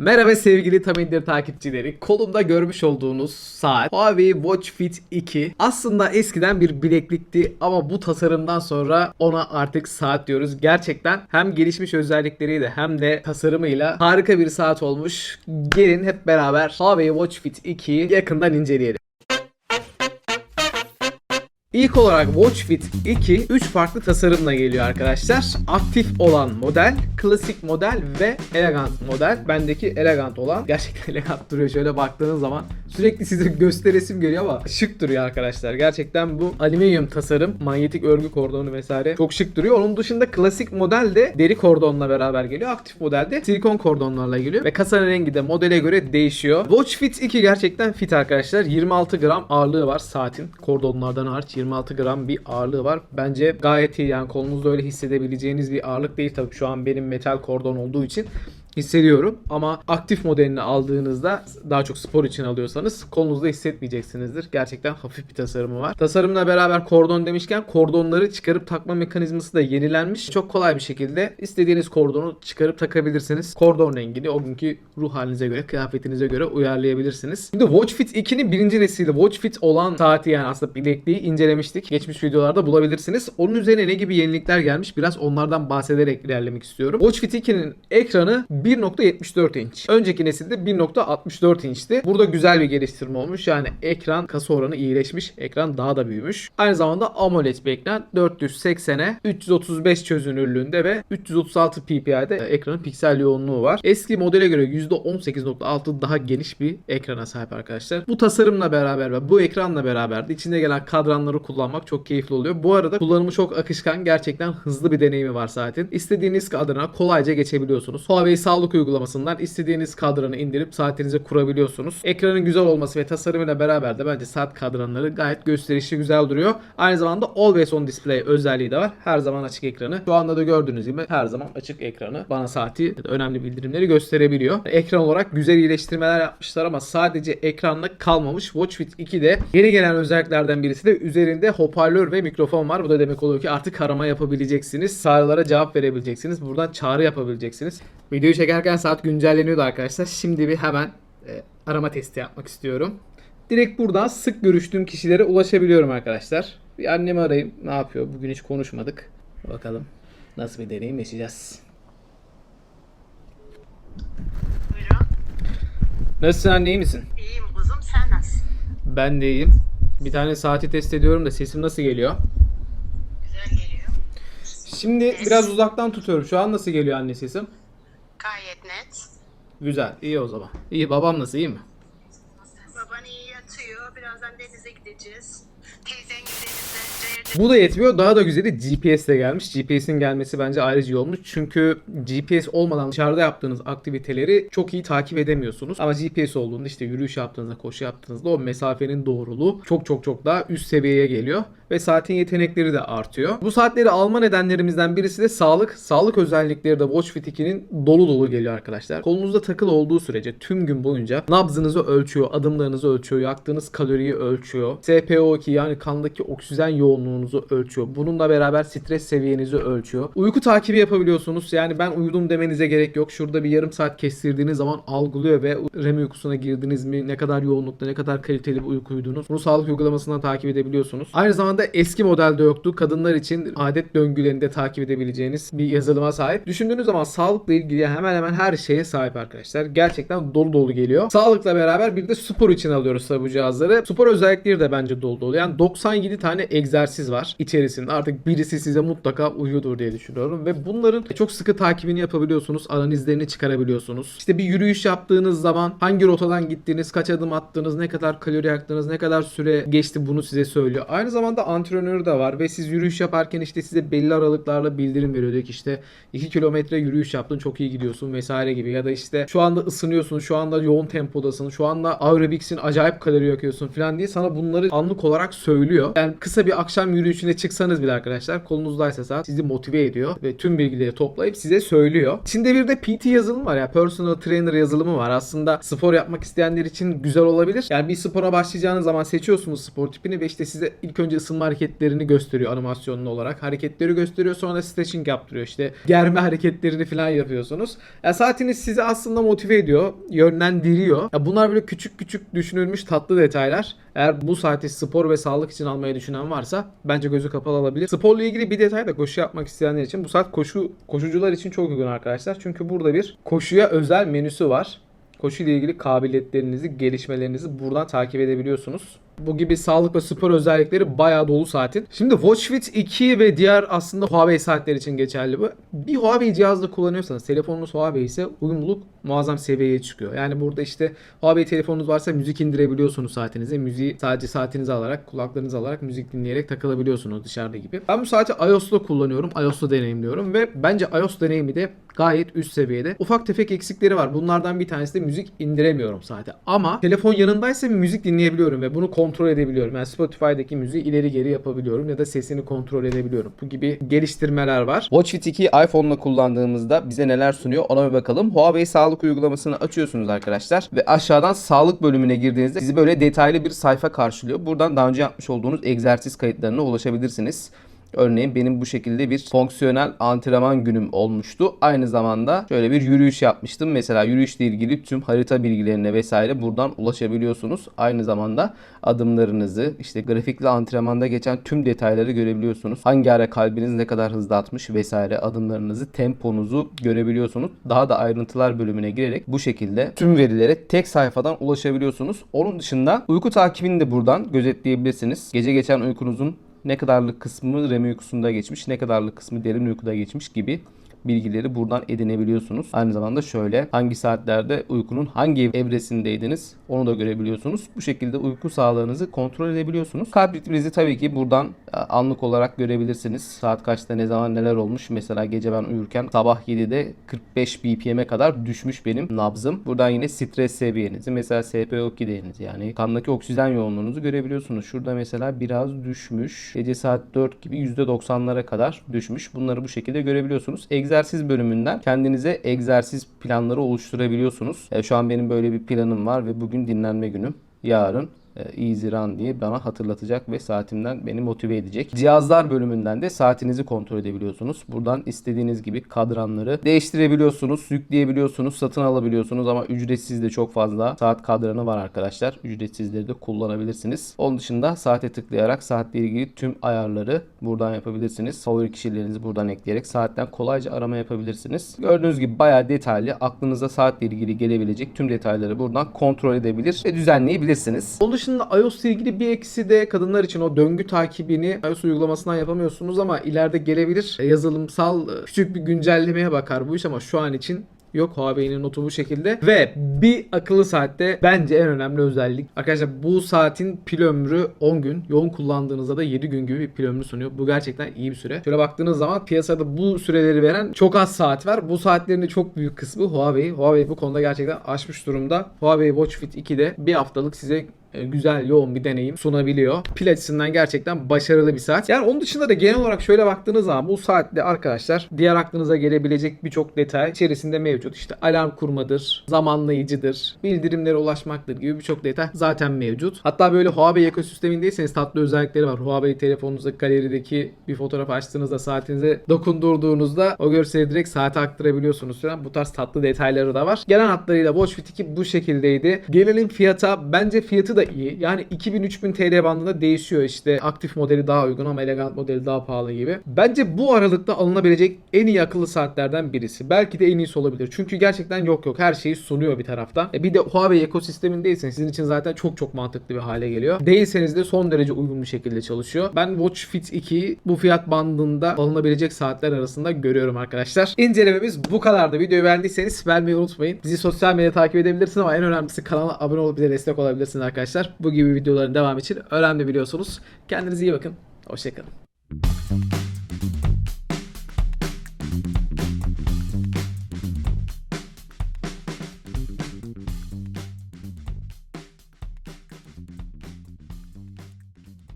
Merhaba sevgili Tam İndir takipçileri. Kolumda görmüş olduğunuz saat Huawei Watch Fit 2. Aslında eskiden bir bileklikti ama bu tasarımdan sonra ona artık saat diyoruz. Gerçekten hem gelişmiş özellikleriyle hem de tasarımıyla harika bir saat olmuş. Gelin hep beraber Huawei Watch Fit 2'yi yakından inceleyelim. İlk olarak Watch Fit 2 3 farklı tasarımla geliyor arkadaşlar. Aktif olan model, klasik model ve elegant model. Bendeki elegant olan gerçekten elegant duruyor şöyle baktığınız zaman. Sürekli size gösteresim geliyor ama şık duruyor arkadaşlar. Gerçekten bu alüminyum tasarım, manyetik örgü kordonu vesaire çok şık duruyor. Onun dışında klasik model de deri kordonla beraber geliyor. Aktif model de silikon kordonlarla geliyor ve kasanın rengi de modele göre değişiyor. Watch Fit 2 gerçekten fit arkadaşlar. 26 gram ağırlığı var saatin. Kordonlardan hariç 26 gram bir ağırlığı var. Bence gayet iyi yani kolunuzda öyle hissedebileceğiniz bir ağırlık değil tabii şu an benim metal kordon olduğu için hissediyorum ama aktif modelini aldığınızda daha çok spor için alıyorsanız kolunuzda hissetmeyeceksinizdir. Gerçekten hafif bir tasarımı var. Tasarımla beraber kordon demişken kordonları çıkarıp takma mekanizması da yenilenmiş. Çok kolay bir şekilde istediğiniz kordonu çıkarıp takabilirsiniz. Kordon rengini o günkü ruh halinize göre, kıyafetinize göre uyarlayabilirsiniz. Şimdi Watch Fit 2'nin birinci nesili Watch Fit olan saati yani aslında bilekliği incelemiştik. Geçmiş videolarda bulabilirsiniz. Onun üzerine ne gibi yenilikler gelmiş biraz onlardan bahsederek ilerlemek istiyorum. Watch Fit 2'nin ekranı 1.74 inç. Önceki nesilde 1.64 inçti. Burada güzel bir geliştirme olmuş. Yani ekran kasa oranı iyileşmiş. Ekran daha da büyümüş. Aynı zamanda AMOLED bir ekran 480'e 335 çözünürlüğünde ve 336 ppi'de ekranın piksel yoğunluğu var. Eski modele göre %18.6 daha geniş bir ekrana sahip arkadaşlar. Bu tasarımla beraber ve bu ekranla beraber de içinde gelen kadranları kullanmak çok keyifli oluyor. Bu arada kullanımı çok akışkan. Gerçekten hızlı bir deneyimi var saatin. İstediğiniz kadrana kolayca geçebiliyorsunuz. Huawei sağlık uygulamasından istediğiniz kadranı indirip saatinize kurabiliyorsunuz. Ekranın güzel olması ve tasarımıyla beraber de bence saat kadranları gayet gösterişli güzel duruyor. Aynı zamanda Always On Display özelliği de var. Her zaman açık ekranı. Şu anda da gördüğünüz gibi her zaman açık ekranı bana saati önemli bildirimleri gösterebiliyor. Ekran olarak güzel iyileştirmeler yapmışlar ama sadece ekranla kalmamış. Watch Fit 2'de yeni gelen özelliklerden birisi de üzerinde hoparlör ve mikrofon var. Bu da demek oluyor ki artık arama yapabileceksiniz. Çağrılara cevap verebileceksiniz. Buradan çağrı yapabileceksiniz. Videoyu çekerken saat güncelleniyordu arkadaşlar. Şimdi bir hemen e, arama testi yapmak istiyorum. Direkt buradan sık görüştüğüm kişilere ulaşabiliyorum arkadaşlar. Bir annemi arayayım. Ne yapıyor? Bugün hiç konuşmadık. Bakalım nasıl bir deneyim yaşayacağız. Buyurun. Nasılsın anne iyi misin? İyiyim kuzum sen nasılsın? Ben de iyiyim. Bir tane saati test ediyorum da sesim nasıl geliyor? Güzel geliyor. Şimdi biraz uzaktan tutuyorum. Şu an nasıl geliyor anne sesim? Güzel. iyi o zaman. İyi. Babam nasıl? iyi mi? Baban iyi yatıyor. Birazdan denize gideceğiz. Teyzen denizde. Cayır Bu da yetmiyor. Daha da güzeli GPS de gelmiş. GPS'in gelmesi bence ayrıca iyi olmuş. Çünkü GPS olmadan dışarıda yaptığınız aktiviteleri çok iyi takip edemiyorsunuz. Ama GPS olduğunda işte yürüyüş yaptığınızda, koşu yaptığınızda o mesafenin doğruluğu çok çok çok daha üst seviyeye geliyor. Ve saatin yetenekleri de artıyor. Bu saatleri alma nedenlerimizden birisi de sağlık. Sağlık özellikleri de Watch Fit 2'nin dolu dolu geliyor arkadaşlar. Kolunuzda takılı olduğu sürece tüm gün boyunca nabzınızı ölçüyor, adımlarınızı ölçüyor, yaktığınız kaloriyi ölçüyor. SPO2 yani kandaki oksijen yoğunluğunuzu ölçüyor. Bununla beraber stres seviyenizi ölçüyor. Uyku takibi yapabiliyorsunuz. Yani ben uyudum demenize gerek yok. Şurada bir yarım saat kestirdiğiniz zaman algılıyor ve REM uykusuna girdiniz mi? Ne kadar yoğunlukta, ne kadar kaliteli bir uyku uyudunuz? Bunu sağlık uygulamasından takip edebiliyorsunuz. Aynı zamanda eski modelde yoktu. Kadınlar için adet döngülerini de takip edebileceğiniz bir yazılıma sahip. Düşündüğünüz zaman sağlıkla ilgili hemen hemen her şeye sahip arkadaşlar. Gerçekten dolu dolu geliyor. Sağlıkla beraber bir de spor için alıyoruz tabi bu cihazları. Spor özellikleri de bence dolu dolu. Yani 97 tane egzersiz var içerisinde. Artık birisi size mutlaka uyuyordur diye düşünüyorum. Ve bunların çok sıkı takibini yapabiliyorsunuz. Analizlerini çıkarabiliyorsunuz. İşte bir yürüyüş yaptığınız zaman hangi rotadan gittiniz, kaç adım attınız, ne kadar kalori yaktınız, ne kadar süre geçti bunu size söylüyor. Aynı zamanda antrenörü de var ve siz yürüyüş yaparken işte size belli aralıklarla bildirim veriyor. Ki işte 2 kilometre yürüyüş yaptın çok iyi gidiyorsun vesaire gibi. Ya da işte şu anda ısınıyorsun, şu anda yoğun tempodasın, şu anda aerobiksin acayip kalori yakıyorsun falan diye sana bunları anlık olarak söylüyor. Yani kısa bir akşam yürüyüşüne çıksanız bile arkadaşlar kolunuzdaysa saat sizi motive ediyor ve tüm bilgileri toplayıp size söylüyor. İçinde bir de PT yazılımı var ya personal trainer yazılımı var. Aslında spor yapmak isteyenler için güzel olabilir. Yani bir spora başlayacağınız zaman seçiyorsunuz spor tipini ve işte size ilk önce ısınma hareketlerini gösteriyor animasyonlu olarak. Hareketleri gösteriyor sonra stretching yaptırıyor. İşte germe hareketlerini falan yapıyorsunuz. Ya saatiniz sizi aslında motive ediyor, yönlendiriyor. Ya bunlar böyle küçük küçük düşünülmüş tatlı detaylar. Eğer bu saati spor ve sağlık için almayı düşünen varsa bence gözü kapalı alabilir. Sporla ilgili bir detay da koşu yapmak isteyenler için bu saat koşu koşucular için çok uygun arkadaşlar. Çünkü burada bir koşuya özel menüsü var. Koşu ile ilgili kabiliyetlerinizi, gelişmelerinizi buradan takip edebiliyorsunuz. Bu gibi sağlık ve spor özellikleri bayağı dolu saatin. Şimdi Watch Fit 2 ve diğer aslında Huawei saatler için geçerli bu. Bir Huawei cihazda kullanıyorsanız telefonunuz Huawei ise uyumluluk muazzam seviyeye çıkıyor. Yani burada işte Huawei telefonunuz varsa müzik indirebiliyorsunuz saatinize. Müziği sadece saatinizi alarak, kulaklarınızı alarak müzik dinleyerek takılabiliyorsunuz dışarıda gibi. Ben bu saati iOS'ta kullanıyorum. iOS'ta deneyimliyorum ve bence iOS deneyimi de gayet üst seviyede. Ufak tefek eksikleri var. Bunlardan bir tanesi de müzik indiremiyorum saate. Ama telefon yanındaysa müzik dinleyebiliyorum ve bunu kontrol edebiliyorum. Yani Spotify'daki müziği ileri geri yapabiliyorum ya da sesini kontrol edebiliyorum. Bu gibi geliştirmeler var. Watch Fit 2 iPhone'la kullandığımızda bize neler sunuyor ona bir bakalım. Huawei sağlık uygulamasını açıyorsunuz arkadaşlar ve aşağıdan sağlık bölümüne girdiğinizde sizi böyle detaylı bir sayfa karşılıyor. Buradan daha önce yapmış olduğunuz egzersiz kayıtlarına ulaşabilirsiniz. Örneğin benim bu şekilde bir fonksiyonel antrenman günüm olmuştu. Aynı zamanda şöyle bir yürüyüş yapmıştım. Mesela yürüyüşle ilgili tüm harita bilgilerine vesaire buradan ulaşabiliyorsunuz. Aynı zamanda adımlarınızı, işte grafikli antrenmanda geçen tüm detayları görebiliyorsunuz. Hangi ara kalbiniz ne kadar hızlı atmış vesaire adımlarınızı, temponuzu görebiliyorsunuz. Daha da ayrıntılar bölümüne girerek bu şekilde tüm verilere tek sayfadan ulaşabiliyorsunuz. Onun dışında uyku takibini de buradan gözetleyebilirsiniz. Gece geçen uykunuzun ne kadarlık kısmı REM uykusunda geçmiş, ne kadarlık kısmı derin uykuda geçmiş gibi bilgileri buradan edinebiliyorsunuz. Aynı zamanda şöyle hangi saatlerde uykunun hangi evresindeydiniz onu da görebiliyorsunuz. Bu şekilde uyku sağlığınızı kontrol edebiliyorsunuz. Kalp ritminizi tabii ki buradan e, anlık olarak görebilirsiniz. Saat kaçta ne zaman neler olmuş. Mesela gece ben uyurken sabah 7'de 45 BPM'e kadar düşmüş benim nabzım. Buradan yine stres seviyenizi mesela SpO2 değerinizi yani kandaki oksijen yoğunluğunuzu görebiliyorsunuz. Şurada mesela biraz düşmüş. Gece saat 4 gibi %90'lara kadar düşmüş. Bunları bu şekilde görebiliyorsunuz. Egzersiz bölümünden kendinize egzersiz planları oluşturabiliyorsunuz. E, şu an benim böyle bir planım var ve bugün dinlenme günüm. Yarın Easy Run diye bana hatırlatacak ve saatimden beni motive edecek. Cihazlar bölümünden de saatinizi kontrol edebiliyorsunuz. Buradan istediğiniz gibi kadranları değiştirebiliyorsunuz, yükleyebiliyorsunuz, satın alabiliyorsunuz ama ücretsiz de çok fazla saat kadranı var arkadaşlar. Ücretsizleri de kullanabilirsiniz. Onun dışında saate tıklayarak saatle ilgili tüm ayarları buradan yapabilirsiniz. Favori kişilerinizi buradan ekleyerek saatten kolayca arama yapabilirsiniz. Gördüğünüz gibi bayağı detaylı aklınıza saatle ilgili gelebilecek tüm detayları buradan kontrol edebilir ve düzenleyebilirsiniz. Onun dışında iOS ile ilgili bir eksi de kadınlar için o döngü takibini iOS uygulamasından yapamıyorsunuz ama ileride gelebilir. E, Yazılımsal e, küçük bir güncellemeye bakar bu iş ama şu an için Yok Huawei'nin notu bu şekilde. Ve bir akıllı saatte bence en önemli özellik. Arkadaşlar bu saatin pil ömrü 10 gün. Yoğun kullandığınızda da 7 gün gibi bir pil ömrü sunuyor. Bu gerçekten iyi bir süre. Şöyle baktığınız zaman piyasada bu süreleri veren çok az saat var. Bu saatlerin de çok büyük kısmı Huawei. Huawei bu konuda gerçekten aşmış durumda. Huawei Watch Fit 2'de bir haftalık size güzel yoğun bir deneyim sunabiliyor. Pil açısından gerçekten başarılı bir saat. Yani onun dışında da genel olarak şöyle baktığınız zaman bu saatte arkadaşlar diğer aklınıza gelebilecek birçok detay içerisinde mevcut. İşte alarm kurmadır, zamanlayıcıdır, bildirimlere ulaşmaktır gibi birçok detay zaten mevcut. Hatta böyle Huawei ekosistemindeyseniz tatlı özellikleri var. Huawei telefonunuzda galerideki bir fotoğraf açtığınızda saatinize dokundurduğunuzda o görseli direkt saate aktarabiliyorsunuz falan. Bu tarz tatlı detayları da var. Gelen hatlarıyla Watch Fit 2 bu şekildeydi. Gelelim fiyata. Bence fiyatı da iyi. Yani 2000-3000 TL bandında değişiyor işte. Aktif modeli daha uygun ama elegant modeli daha pahalı gibi. Bence bu aralıkta alınabilecek en iyi akıllı saatlerden birisi. Belki de en iyisi olabilir. Çünkü gerçekten yok yok her şeyi sunuyor bir taraftan. E bir de Huawei ekosistemindeyseniz sizin için zaten çok çok mantıklı bir hale geliyor. Değilseniz de son derece uygun bir şekilde çalışıyor. Ben Watch Fit 2'yi bu fiyat bandında alınabilecek saatler arasında görüyorum arkadaşlar. İncelememiz bu kadardı. Videoyu beğendiyseniz beğenmeyi unutmayın. Bizi sosyal medyada takip edebilirsiniz ama en önemlisi kanala abone olup bize destek olabilirsiniz arkadaşlar. Bu gibi videoların devamı için önemli biliyorsunuz. Kendinize iyi bakın. Hoşçakalın.